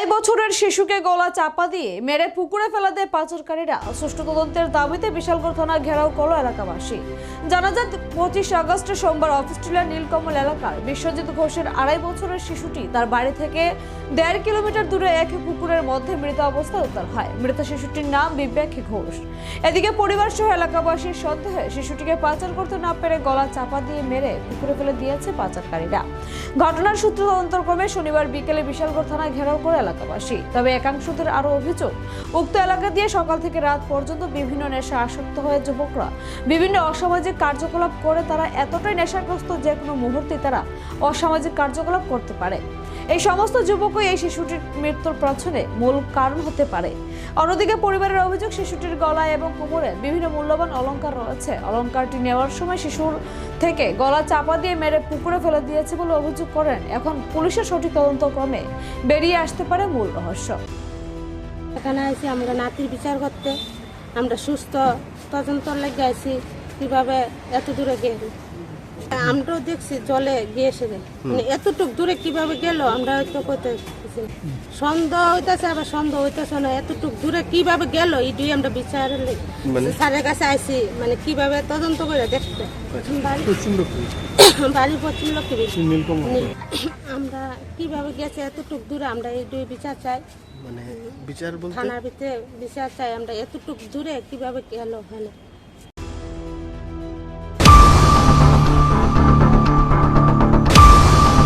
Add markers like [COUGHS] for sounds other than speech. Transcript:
আড়াই বছরের শিশুকে গলা চাপা দিয়ে মেরে পুকুরে ফেলা দেয় পাচারকারীরা সুষ্ঠু তদন্তের দাবিতে বিশালগড় থানা ঘেরাও করল এলাকাবাসী। জানা যায়, পঁচিশ আগস্ট সোমবার অফিসটিলা নীলকমল এলাকার বিশ্বজিৎ ঘোষের আড়াই বছরের শিশুটি তার বাড়ি থেকে দেড় কিলোমিটার দূরে এক পুকুরের মধ্যে মৃত অবস্থায় উদ্ধার হয়। মৃত শিশুটির নাম বিবেক ঘোষ। এদিকে পরিবার সহ এলাকাবাসীর সন্দেহে শিশুটিকে পাচার করতে না পেরে গলা চাপা দিয়ে মেরে পুকুরে ফেলে দিয়েছে পাচারকারীরা। ঘটনার সূত্র তদন্তক্রমে শনিবার বিকেলে বিশালগড় থানা ঘেরাও করে এলাকাবাসী। তবে একাংশদের আরও অভিযোগ, উক্ত এলাকা দিয়ে সকাল থেকে রাত পর্যন্ত বিভিন্ন নেশা আসক্ত হয়ে যুবকরা। বিভিন্ন অসামাজিক কার্যকলাপ করে তারা এতটাই নেশাগ্রস্ত যে কোনো মুহূর্তে তারা অসামাজিক কার্যকলাপ করতে পারে। এই সমস্ত যুবকই এই শিশুটির মৃত্যুর পেছনে মূল কারণ হতে পারে। অন্যদিকে পরিবারের অভিযোগ, শিশুটির গলায় এবং কোমরে বিভিন্ন মূল্যবান অলঙ্কার রয়েছে। অলঙ্কারটি নেওয়ার সময় শিশুর থেকে গলা চাপা দিয়ে মেরে পুকুরে ফেলে দিয়েছে বলে অভিযোগ করেন। এখন পুলিশের সঠিক তদন্তক্রমে বেরিয়ে আসতে পারে মূল রহস্য। এখানে আইছি আমরা নাতির বিচার করতে। আমরা সুস্থ তদন্ত লেগে আইছি। কীভাবে এত দূরে গেল? আমরাও দেখছি জলে গিয়েছে মানে এতটুক দূরে কীভাবে গেল আমরা হয়তো করতে সন্দেহ হইতেছে আবার সন্দেহ হইতেছে না এতটুক দূরে কীভাবে গেল এটাই আমরা বিচার স্যারের কাছে আইছি মানে কীভাবে তদন্ত করে দেখতে। বাড়ি [COUGHS] বাড়ি পশ্চিম লক্ষ্মী [COUGHS] আমরা কীভাবে গেছে এতটুক দূরে আমরা এই দুই বিচার চাই। মানে বিচার বলতে? থানার ভিতরে বিচার চাই আমরা এতটুকু দূরে কীভাবে গেল ওখানে